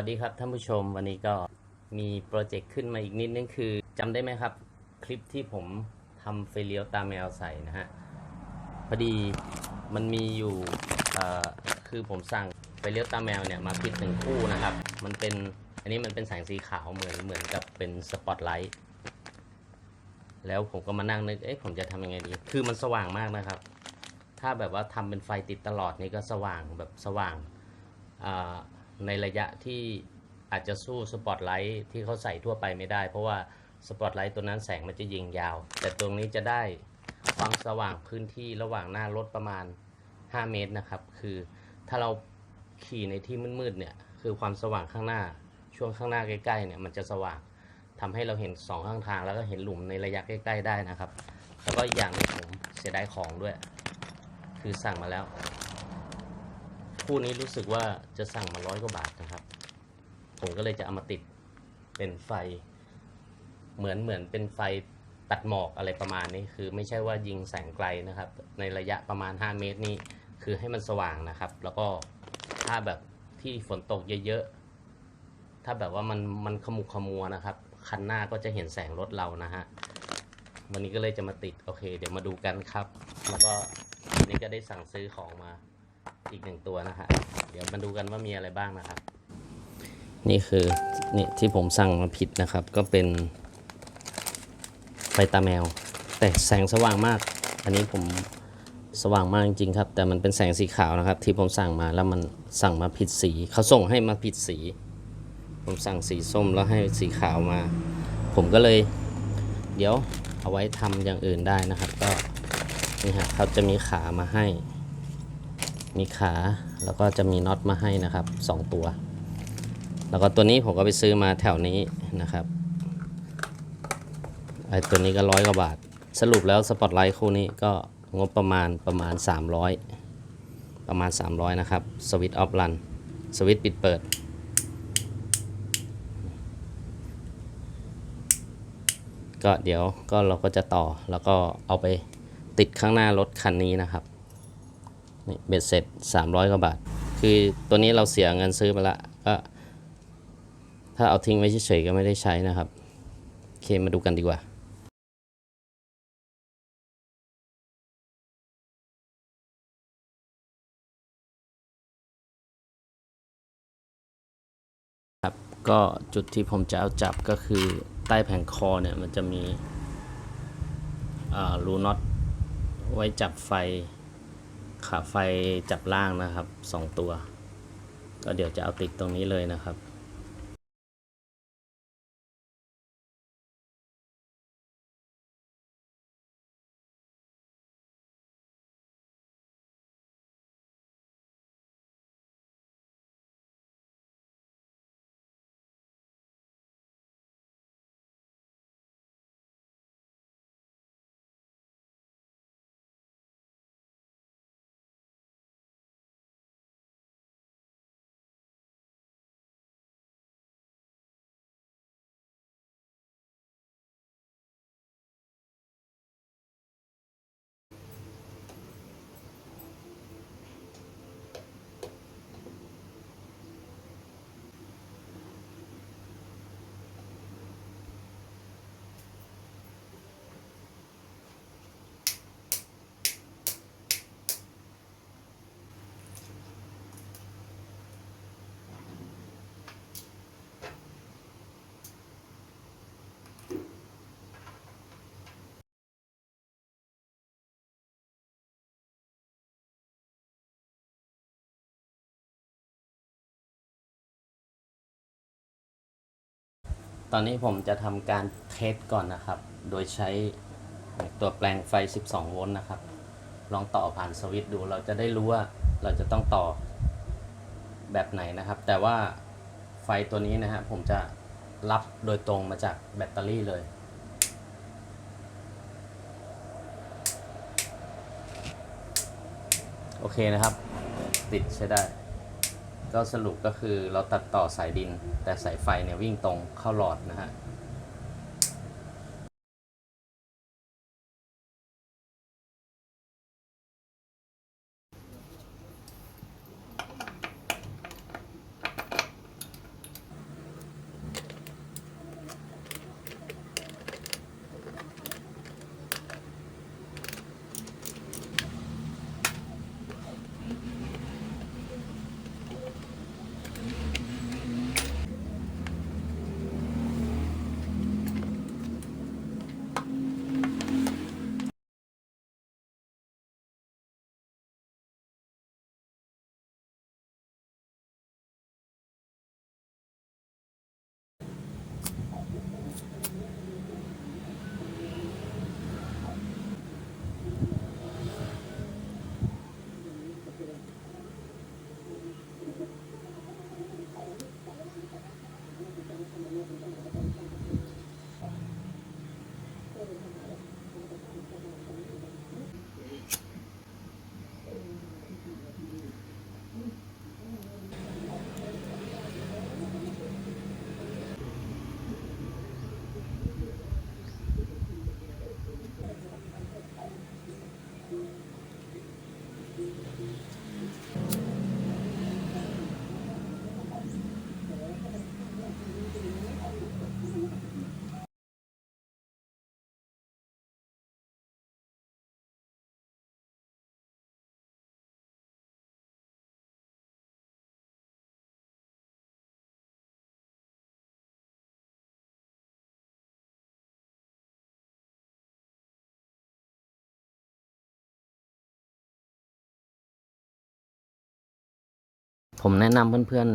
สวัสดีครับท่านผู้ชมวันนี้ก็มีโปรเจกต์ขึ้นมาอีกนิดนึงคือจำได้ไหมครับ คลิปที่ผมทำไฟเลี้ยวตาแมวใส่นะฮะพอดีมันมีอยู่คือผมสั่งไฟเลี้ยวตาแมวเนี่ยมาผิดหนึ่งคู่นะครับ มันเป็นอันนี้มันเป็นแสงสีขาวเหมือนเหมือนกับเป็นสปอตไลท์แล้วผมก็มานั่งนึกเอ๊ะผมจะทำยังไงดี คือมันสว่างมากนะครับ ถ้าแบบว่าทำเป็นไฟติดตลอดนี่ก็สว่างแบบสว่างอ่า ในระยะที่อาจจะสู้สปอตไลท์ที่เขาใส่ทั่วไปไม่ได้ เพราะว่าสปอตไลท์ตัวนั้นแสงมันจะยิงยาว แต่ตรงนี้จะได้ความสว่างพื้นที่ระหว่างหน้ารถประมาณ 5 เมตรนะครับ คือถ้าเราขี่ในที่มืดๆเนี่ยคือความสว่างข้างหน้าช่วงข้างหน้าใกล้ๆเนี่ยมันจะสว่างทำให้เราเห็นสองข้างทางแล้วก็เห็นหลุมในระยะใกล้ ๆ ได้นะครับ แล้วก็อย่างหนึงผมเสียดายของด้วย คือสั่งมาแล้ว คู่นี้รู้สึกว่าจะสั่งมาร้อยกว่าบาทนะครับ ผมก็เลยจะเอามาติดเป็นไฟ เหมือนเหมือนเป็นไฟตัดหมอกอะไรประมาณนี้ คือไม่ใช่ว่ายิงแสงไกลนะครับ ในระยะประมาณ 5 เมตรนี่คือให้มันสว่างนะครับ แล้วก็ถ้าแบบที่ฝนตกเยอะๆ ถ้าแบบว่ามันมันขมุกขมัวนะครับ คันหน้าก็จะเห็นแสงรถเรานะฮะ วันนี้ก็เลยจะมาติด โอเค เดี๋ยวมาดูกันครับ แล้วก็วันนี้ก็ได้สั่งซื้อของมา อีกหนึ่งตัวนะฮะเดี๋ยวมาดูกันว่ามีอะไรบ้างนะครับ นี่คือนี่ที่ผมสั่งมาผิดนะครับ ก็เป็นไฟตาแมว แต่แสงสว่างมาก อันนี้ผมสว่างมากจริงๆครับ แต่มันเป็นแสงสีขาวนะครับ ที่ผมสั่งมาแล้วมันสั่งมาผิดสี เขาส่งให้มาผิดสี ผมสั่งสีส้มแล้วให้สีขาวมา ผมก็เลย เดี๋ยวเอาไว้ทำอย่างอื่นได้นะครับ ก็นี่ฮะเขาจะมีขามาให้ มีขาแล้วก็จะมีน็อตมาให้นะครับ 2 ตัว แล้วก็ตัวนี้ผมก็ไปซื้อมาแถวนี้นะครับไอ้ตัวนี้ก็ร้อยกว่าบาท สรุปแล้วสปอตไลท์คู่นี้ก็งบประมาณประมาณ 300 ประมาณ 300 นะครับ สวิตช์ออฟรัน สวิตช์ปิดเปิด ก็เดี๋ยวก็เราก็จะต่อแล้วก็เอาไปติดข้างหน้ารถคันนี้นะครับ นี่เบ็ดเสร็จ 300 กว่าบาท คือตัวนี้เราเสียเงินซื้อมาละก็ถ้าเอาทิ้งไว้เฉยๆก็ไม่ได้ใช้นะครับ โอเคมาดูกันดีกว่าครับก็จุดที่ผมจะเอาจับก็คือใต้แผงคอเนี่ยมันจะมีรูน็อตไว้จับไฟ ขาไฟจับล่างนะครับสองตัว ก็เดี๋ยวจะเอาติดตรงนี้เลยนะครับ ตอนนี้ผมจะทำการเทสก่อนนะครับ โดยใช้ตัวแปลงไฟ 12 โวลต์นะครับ ลองต่อผ่านสวิตช์ดู เราจะได้รู้ว่าเราจะต้องต่อแบบไหนนะครับ แต่ว่าไฟตัวนี้นะฮะผมจะรับโดยตรงมาจากแบตเตอรี่เลย โอเคนะครับ ติดใช้ได้ ก็สรุปก็คือเราตัดต่อสายดิน แต่สายไฟเนี่ยวิ่งตรงเข้าหลอดนะฮะ ผมแนะนำเพื่อน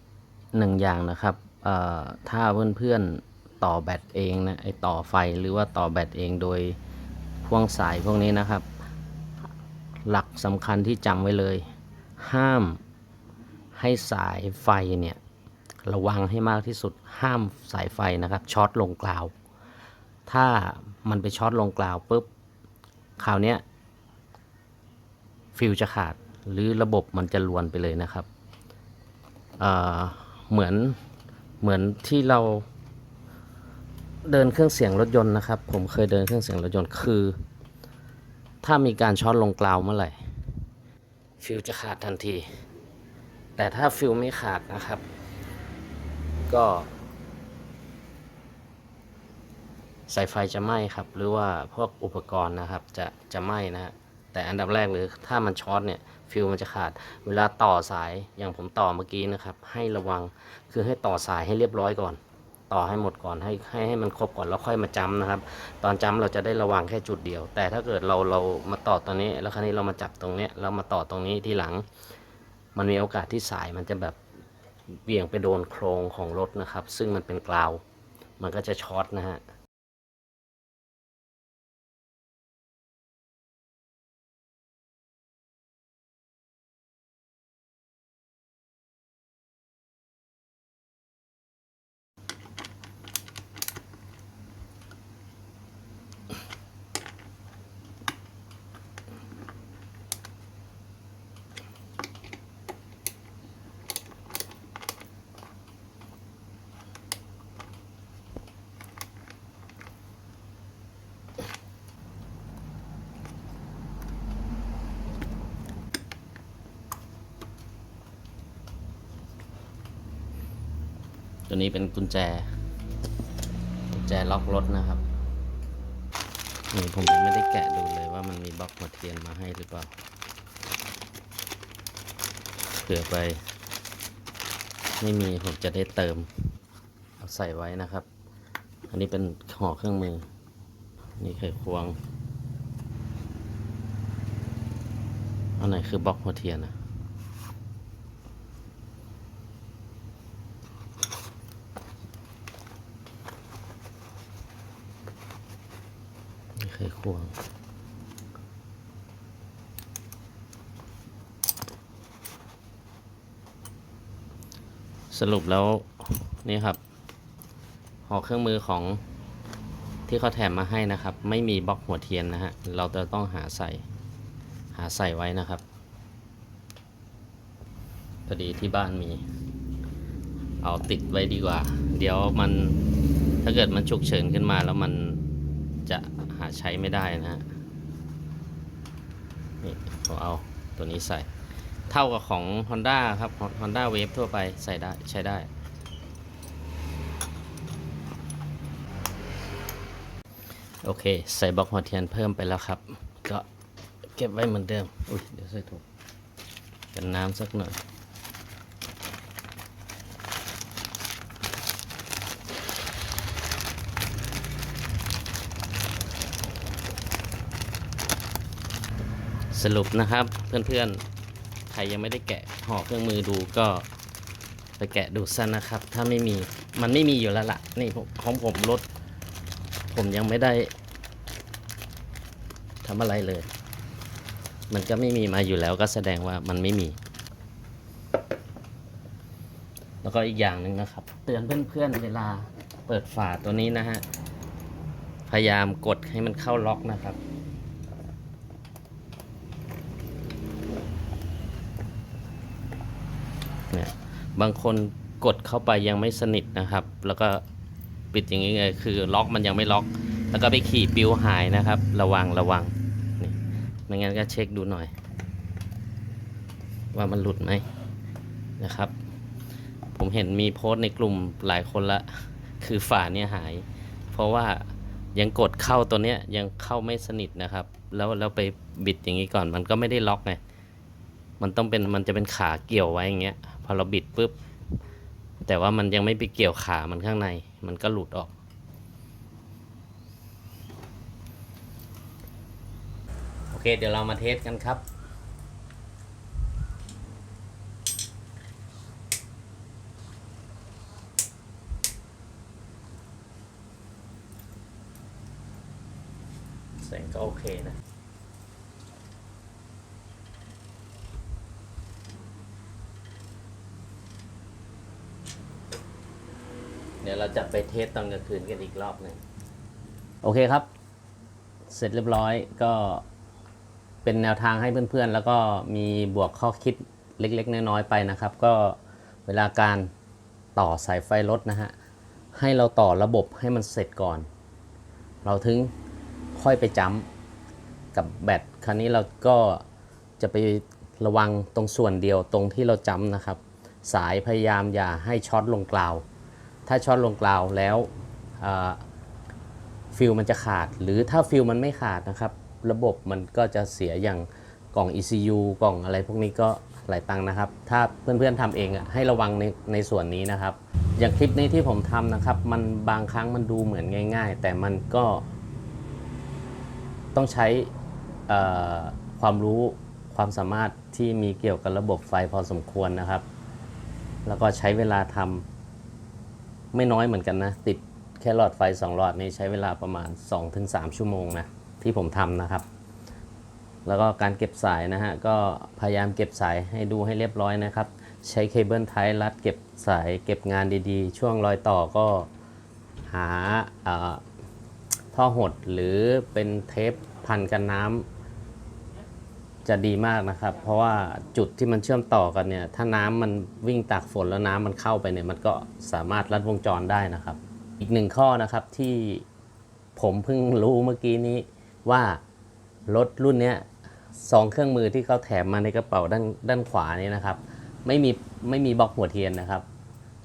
ๆหนึ่งอย่างนะครับเอ่อถ้าเพื่อนๆต่อแบตเองนะไอต่อไฟหรือว่าต่อแบตเองโดยพ่วงสายพวกนี้นะครับ หลักสำคัญที่จำไว้เลย ห้ามให้สายไฟเนี่ยระวังให้มากที่สุดห้ามสายไฟนะครับช็อตลงกลาว ถ้ามันไปช็อตลงกลาวปุ๊บคราวนี้ฟิวจะขาดหรือระบบมันจะลวนไปเลยนะครับ เหมือนเหมือนที่เราเดินเครื่องเสียงรถยนต์นะครับ ผมเคยเดินเครื่องเสียงรถยนต์คือ ถ้ามีการช็อตลงกลาวเมื่อไหร่ฟิวจะขาดทันที แต่ถ้าฟิวไม่ขาดนะครับ ก็ สายไฟจะไหม้ครับ หรือว่าพวกอุปกรณ์นะครับ จะจะไหม้นะฮะ แต่อันดับแรกเลยถ้ามันช็อตเนี่ยฟิวมันจะขาด เวลาต่อสายอย่างผมต่อเมื่อกี้นะครับ ให้ระวังคือให้ต่อสายให้เรียบร้อยก่อน ต่อให้หมดก่อนให้ให้ให้มันครบก่อนแล้วค่อยมาจำนะครับ ตอนจำเราจะได้ระวังแค่จุดเดียว แต่ถ้าเกิดเราเรามาต่อตรงนี้ แล้วคราวนี้เรามาจับตรงเนี้ยเรามาต่อตรงนี้ที่หลัง มันมีโอกาสที่สายมันจะแบบเบี่ยงไปโดนโครงของรถนะครับ ซึ่งมันเป็นกราว มันก็จะช็อตนะฮะ ตัวนี้เป็นกุญแจ กุญแจล็อกรถนะครับนี่ผมยังไม่ได้แกะดูเลยว่ามันมีบล็อกหัวเทียนมาให้หรือเปล่า เผื่อไป ไม่มีผมจะได้เติม เอาใส่ไว้นะครับ อันนี้เป็นห่อเครื่องมือ นี่ไขควงอันไหนคือบล็อกหัวเทียนอะ เคยควงสรุปแล้วนี่ครับหอเครื่องมือของที่เขาแถมมาให้นะครับ ไม่มีบล็อกหัวเทียนนะฮะเราจะต้องหาใส่หาใส่ไว้นะครับพอดีที่บ้านมี เอาติดไว้ดีกว่า เดี๋ยวมันถ้าเกิดมันฉุกเฉินขึ้นมาแล้วมันจะาใช้ไม่ได้นะฮะนี่ผมเอาตัวนี้ใส่ เท่ากับของ Honda ครับ Honda Wave ทั่วไปใส่ได้ใช้ได้ โอเค ใส่บล็อกหัวเทียนเพิ่มไปแล้วครับ ก็เก็บไว้เหมือนเดิม อุ้ยเดี๋ยวใส่ถุงกันน้ำสักหน่อย สรุปนะครับ เพื่อนๆ ใครยังไม่ได้แกะห่อเครื่องมือดูก็ไปแกะดูซะนะครับ ถ้าไม่มีมันไม่มีอยู่แล้วล่ะ นี่ของผมรถ ผมยังไม่ได้ทำอะไรเลย มันก็ไม่มีมาอยู่แล้วก็แสดงว่ามันไม่มี แล้วก็อีกอย่างหนึ่งนะครับ เตือนเพื่อนๆเวลาเปิดฝาตัวนี้นะฮะ พยายามกดให้มันเข้าล็อกนะครับ เนี่ย บางคนกดเข้าไปยังไม่สนิทนะครับ แล้วก็ปิดอย่างนี้เลยคือล็อกมันยังไม่ล็อก แล้วก็ไปขี่ปิวหายนะครับ ระวังระวังนี่ไม่งั้นก็เช็คดูหน่อย ว่ามันหลุดไหมนะครับ ผมเห็นมีโพสต์ในกลุ่มหลายคนละ คือฝาเนี่ยหาย เพราะว่ายังกดเข้าตัวเนี้ยยังเข้าไม่สนิทนะครับ แล้วแล้วไปบิดอย่างนี้ก่อน มันก็ไม่ได้ล็อกไงมันต้องเป็นมันจะเป็นขาเกี่ยวไว้อย่างเงี้ย พอเราบิดปุ๊บ แต่ว่ามันยังไม่ไปเกี่ยวขามันข้างใน มันก็หลุดออก โอเค เดี๋ยวเรามาเทสกันครับแสงก็โอเคนะ จะไปเทสตอนกลางคืนกันอีกรอบหนึ่งโอเคครับ เสร็จเรียบร้อยก็เป็นแนวทางให้เพื่อนๆ แล้วก็มีบวกข้อคิดเล็ก ๆ น้อยๆไปนะครับ ก็เวลาการต่อสายไฟรถนะฮะ ให้เราต่อระบบให้มันเสร็จก่อน เราถึงค่อยไปจ้ำกับแบตคราวนี้เราก็จะไประวังตรงส่วนเดียวตรงที่เราจ้ำนะครับ สายพยายามอย่าให้ช็อตลงกล่าว ถ้าช็อตลงกลาวแล้วฟิลมันจะขาด หรือถ้าฟิลมันไม่ขาดนะครับ ระบบมันก็จะเสียอย่างกล่อง ECU กล่องอะไรพวกนี้ก็หลายตังค์นะครับ ถ้าเพื่อนๆทำเองอะให้ระวังในในส่วนนี้นะครับ อย่างคลิปนี้ที่ผมทำนะครับ มันบางครั้งมันดูเหมือนง่าย ๆ แต่มันก็ ต้องใช้ความรู้ความสามารถที่มีเกี่ยวกับระบบไฟพอสมควรนะครับ แล้วก็ใช้เวลาทำ ไม่น้อยเหมือนกันนะ ติดแค่หลอดไฟ 2 หลอดนี่ใช้เวลาประมาณ 2-3 ชั่วโมงนะที่ผมทำนะครับ แล้วก็การเก็บสายนะฮะก็พยายามเก็บสายให้ดูให้เรียบร้อยนะครับ ใช้เคเบิลไทยรัดเก็บสายเก็บงานดีๆ ช่วงรอยต่อก็หาอ่อท่อหดหรือเป็นเทปพันกันน้ำ จะดีมากนะครับ เพราะว่าจุดที่มันเชื่อมต่อกันเนี่ย ถ้าน้ำมันวิ่งตากฝนแล้วน้ำมันเข้าไปเนี่ยมันก็สามารถรัดวงจรได้นะครับ อีกหนึ่งข้อนะครับที่ผมเพิ่งรู้เมื่อกี้นี้ว่ารถรุ่นเนี้ยซองเครื่องมือที่เขาแถมมาในกระเป๋าด้านด้านขวานี้นะครับ ไม่มีไม่มีบล็อกหัวเทียนนะครับ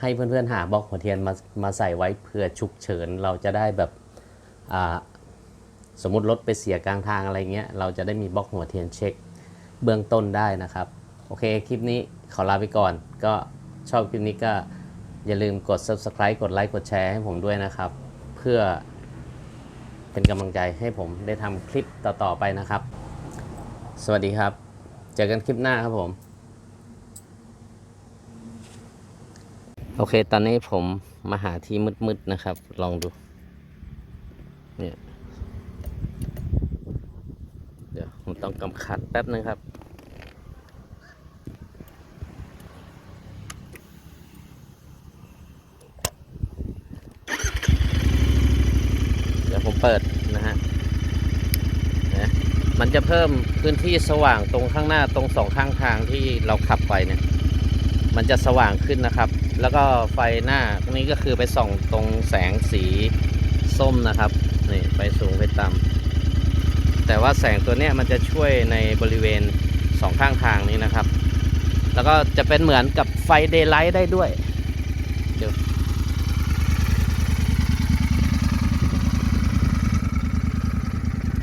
ให้เพื่อนๆหาบล็อกหัวเทียนมามาใส่ไว้เผื่อฉุกเฉินเราจะได้แบบอ่าสมมติรถไปเสียกลางทางอะไรเงี้ยเราจะได้มีบล็อกหัวเทียนเช็ค เบื้องต้นได้นะครับ โอเค คลิปนี้ขอลาไปก่อน ก็ชอบคลิปนี้ก็อย่าลืมกด subscribe กดไลค์กดแชร์ให้ผมด้วยนะครับ เพื่อเป็นกำลังใจให้ผมได้ทำคลิปต่อๆไปนะครับ สวัสดีครับ เจอกันคลิปหน้าครับผม โอเค ตอนนี้ผมมาหาที่มืดๆนะครับ ลองดูเนี่ย เดี๋ยวผม ต้องกำคัดแป๊บนึงครับ เดี๋ยวผมเปิดนะฮะนะมันจะเพิ่มพื้นที่สว่างตรงข้างหน้าตรงสองข้างทางที่เราขับไปเนี่ย มันจะสว่างขึ้นนะครับ แล้วก็ไฟหน้าตรงนี้ก็คือไปส่องตรงแสงสีส้มนะครับ นี่ ไปสูงไปต่ำ แต่ว่าแสงตัวนี้มันจะช่วยในบริเวณสองข้างทางนี้นะครับ แล้วก็จะเป็นเหมือนกับไฟเดย์ไลท์ได้ด้วยเดี๋ยว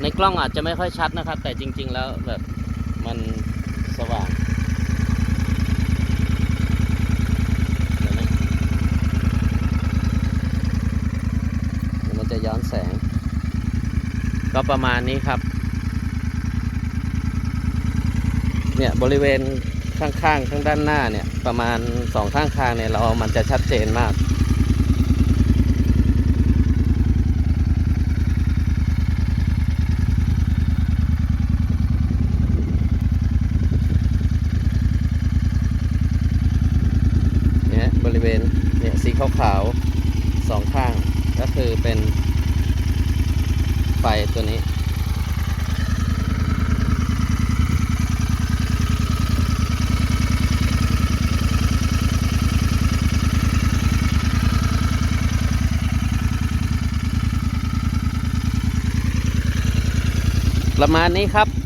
ในกล้องอาจจะไม่ค่อยชัดนะครับ แต่จริง ๆ แล้วแบบมันสว่างมันจะย้อนแสง ก็ประมาณนี้ครับ เนี่ยบริเวณข้างๆ ข้างด้านหน้าเนี่ยประมาณสองข้างทางเนี่ยเรามันจะชัดเจนมาก เนี่ยบริเวณเนี่ยสีขาวๆสองข้างก็คือเป็น ฟตัวนี้ ประมาณนี้ครับ